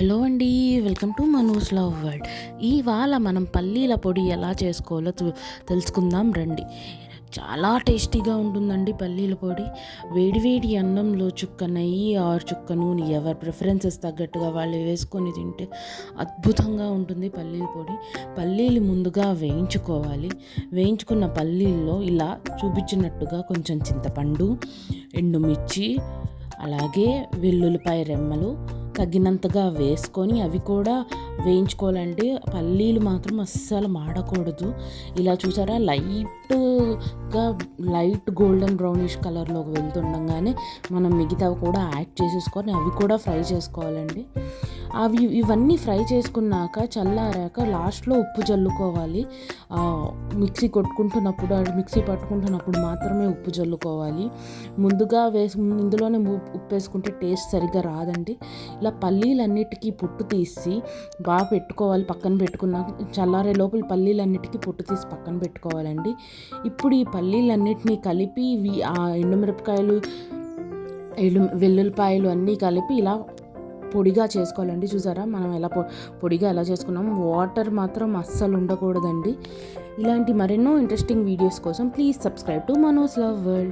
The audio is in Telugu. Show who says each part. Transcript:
Speaker 1: హలో అండి welcome to Manoj love world. ఇవాళ మనం పల్లీల పొడి ఎలా చేసుకోవాలో తెలుసుకుందాం రండి. చాలా టేస్టీగా ఉంటుందండి పల్లీల పొడి. వేడివేడి అన్నంలో చుక్క నెయ్యి ఆరు చుక్క నూనె ఎవరి ప్రిఫరెన్సెస్ తగ్గట్టుగా వాళ్ళు వేసుకొని తింటే అద్భుతంగా ఉంటుంది పల్లీల పొడి. పల్లీలు ముందుగా వేయించుకోవాలి. వేయించుకున్న పల్లీల్లో ఇలా చూపించినట్టుగా కొంచెం చింతపండు ఎండుమిర్చి అలాగే వెల్లుల్లిపాయ రెమ్మలు తగినంతగా వేసుకొని అవి కూడా వేయించుకోవాలండి పల్లీలు మాత్రం అస్సలు మాడకూడదు. ఇలా చూసారా? లైట్గా లైట్ గోల్డెన్ బ్రౌనిష్ కలర్లోకి వెళ్తుండగానే మనం మిగతావి కూడా యాడ్ చేసేసుకొని అవి కూడా ఫ్రై చేసుకోవాలండి. అవి ఇవన్నీ ఫ్రై చేసుకున్నాక చల్లారాక లాస్ట్లో ఉప్పు చల్లుకోవాలి మిక్సీ కొట్టుకుంటున్నప్పుడు అది మిక్సీ పట్టుకుంటున్నప్పుడు మాత్రమే ఉప్పు చల్లుకోవాలి ముందుగా వేసి ఇందులోనే ఉప్పు ఉప్పు వేసుకుంటే టేస్ట్ సరిగ్గా రాదండి. ఇలా పల్లీలన్నిటికీ పొట్టు తీసి బాగా పెట్టుకోవాలి పక్కన పెట్టుకున్నాక చల్లారే లోపల పల్లీలన్నిటికీ పొట్టు తీసి పక్కన పెట్టుకోవాలండి. ఇప్పుడు ఈ పల్లీలన్నిటినీ కలిపి ఇవి ఆ ఎండుమిరపకాయలు ఎల్లు వెల్లుల్లిపాయలు అన్నీ కలిపి ఇలా పొడిగా చేసుకోవాలండి. చూసారా? మనం ఎలా పొ పొడిగా ఎలా చేసుకున్నాం? వాటర్ మాత్రం అస్సలు ఉండకూడదండి. ఇలాంటి మరెన్నో ఇంట్రెస్టింగ్ వీడియోస్ కోసం please subscribe to Manoj's love world